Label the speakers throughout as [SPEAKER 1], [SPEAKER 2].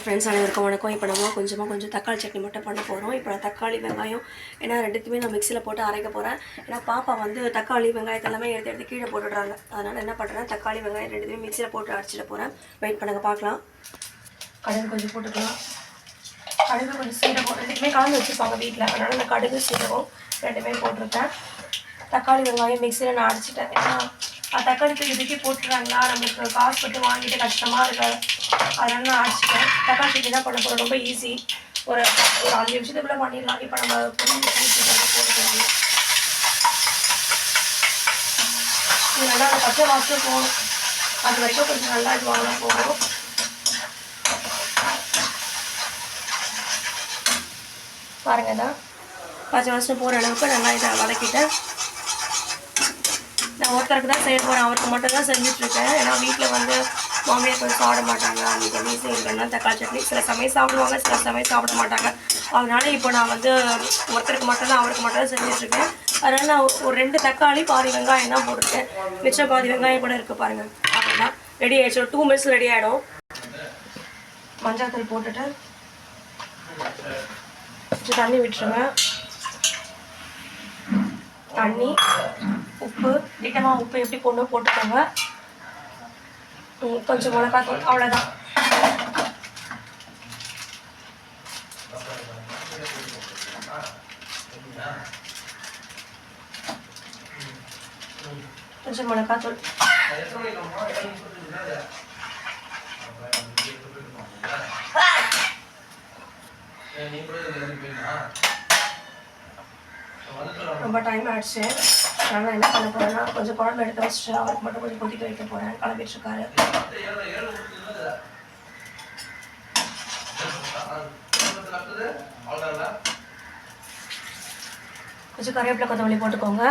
[SPEAKER 1] Hi friends அனைவருக்கும் வணக்கம் இப்போ நம்ம கொஞ்சமாக கொஞ்சம் தக்காளி சட்னி மட்டும் பண்ண போகிறோம் இப்போ நான் தக்காளி வெங்காயம் ஏன்னா ரெண்டுத்தையுமே நான் மிக்சியில் போட்டு அரைக்க போகிறேன் ஏன்னா பாப்பா வந்து தக்காளி வெங்காயத்தை எல்லாமே எடுத்து எடுத்து கீழே போட்டுடுறாங்க. அதனால் என்ன பண்ணுறேன் தக்காளி வெங்காயம் ரெண்டுத்தையுமே மிக்சியில் போட்டு அரைச்சிட்டு போகிறேன் வெயிட் பண்ணுங்கள் பார்க்கலாம். கடுகு கொஞ்சம் போட்டுக்கலாம். கடுகு கொஞ்சம் சீரகம் ரெண்டுமே கலந்து வச்சுருப்பாங்க வீட்டில் அதனால் நான் கடுகு சீரகம் ரெண்டுமே போட்டிருக்கேன். தக்காளி வெங்காயம் மிக்சியில் நான் அரைச்சிட்டேன். ஏன்னா தக்காளி தூக்கி தூக்கி போட்டுறாங்களா நம்மளுக்கு காசு போட்டு வாங்கிட்டு கஷ்டமாக இருக்காது அதனால நான் அடிச்சிட்டேன். தக்காளி சட்னி தான் பண்ண போகிறோம் ரொம்ப ஈஸி ஒரு ஒரு அஞ்சு நிமிஷத்துக்குள்ளே பண்ணிடலாம். இப்போ நம்ம புரிஞ்சு போட்டுக்கலாம் இது நல்லா அந்த பச்சை வாசல் போகணும் அது வரைக்கும் கொஞ்சம் நல்லா இது வாங்கினா போகணும் பாருங்க தான் பச்சை வாசல் போகிற அளவுக்கு நல்லா இதை வதக்கிட்டேன். நான் ஒருத்தருக்கு தான் செய்ய போகிறேன் அவருக்கு மட்டும் தான் செஞ்சிட்ருக்கேன். ஏன்னா வீட்டில் வந்து மாமியார் கொஞ்சம் சாப்பிட மாட்டாங்க. அன்றைக்கி வந்து இருக்கணும்னா தக்காளி சட்னி சில சமயம் சாப்பிடுவாங்க சில சமயம் சாப்பிட மாட்டாங்க. அதனால இப்போ நான் வந்து ஒருத்தருக்கு மட்டும் தான் அவருக்கு மட்டும் தான் செஞ்சிட்ருக்கேன். அதனால் நான் ஒரு ரெண்டு தக்காளி பாதி வெங்காயம் தான் போட்டிருக்கேன். மிச்சம் பாதி வெங்காயம் கூட இருக்குது பாருங்கள் அப்படின்னா ரெடி ஆகிடுச்சு ஒரு டூ மினிட்ஸ் ரெடி ஆகிடும் மஞ்சள் தூள் போட்டுட்டு தண்ணி விட்டுருங்க. தண்ணி. உப்பு. திட்டமாக உப்பு எப்படி போடணும் போட்டுக்கோங்க. ம், கொஞ்சம் மிளகாத்தூள் அவ்வளோதான் கொஞ்சம் மிளகாத்தூள் ரொம்ப டைம் ஆயிடுச்சு. அதனால் என்ன பண்ண போகிறேன்னா கொஞ்சம் குழம்பு எடுத்து வச்சுட்டு அவருக்கு மட்டும் கொஞ்சம் கொதிக்க வைக்க போகிறேன் கிளம்பிட்டு இருக்காரு கொஞ்சம் கருவேப்பிலை கொத்தமல்லி போட்டுக்கோங்க.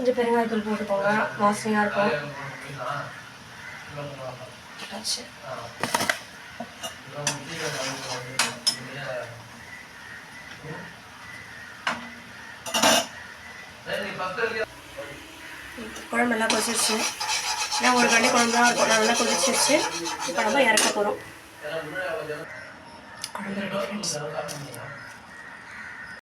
[SPEAKER 1] கொஞ்சம் பெருங்காயத்தூள் போட்டுக்கோங்க. வாசனையாக இருக்கும். குழம்பு நல்லா கொதிச்சிருச்சு. ஏன்னா ஒரு கண்டி குழம்பு தான் இருக்கும். நல்லா கொதிச்சிருச்சு. இப்போ நம்ம இறக்க போகிறோம் குழம்பு ரெடி ஃப்ரெண்ட்ஸ்